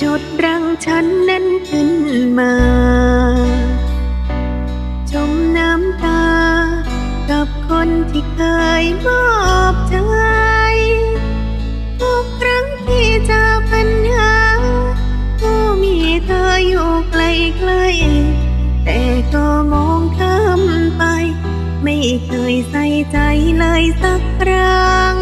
จดรังฉันนั้นขึ้นมา จมน้ำตา กับคนที่เคยมอบใจทุกครั้งที่เจอปัญหาก็มีเธออยู่ใกล้ๆแต่ก็มองข้ามไป ไม่เคยใส่ใจเลยสักรัง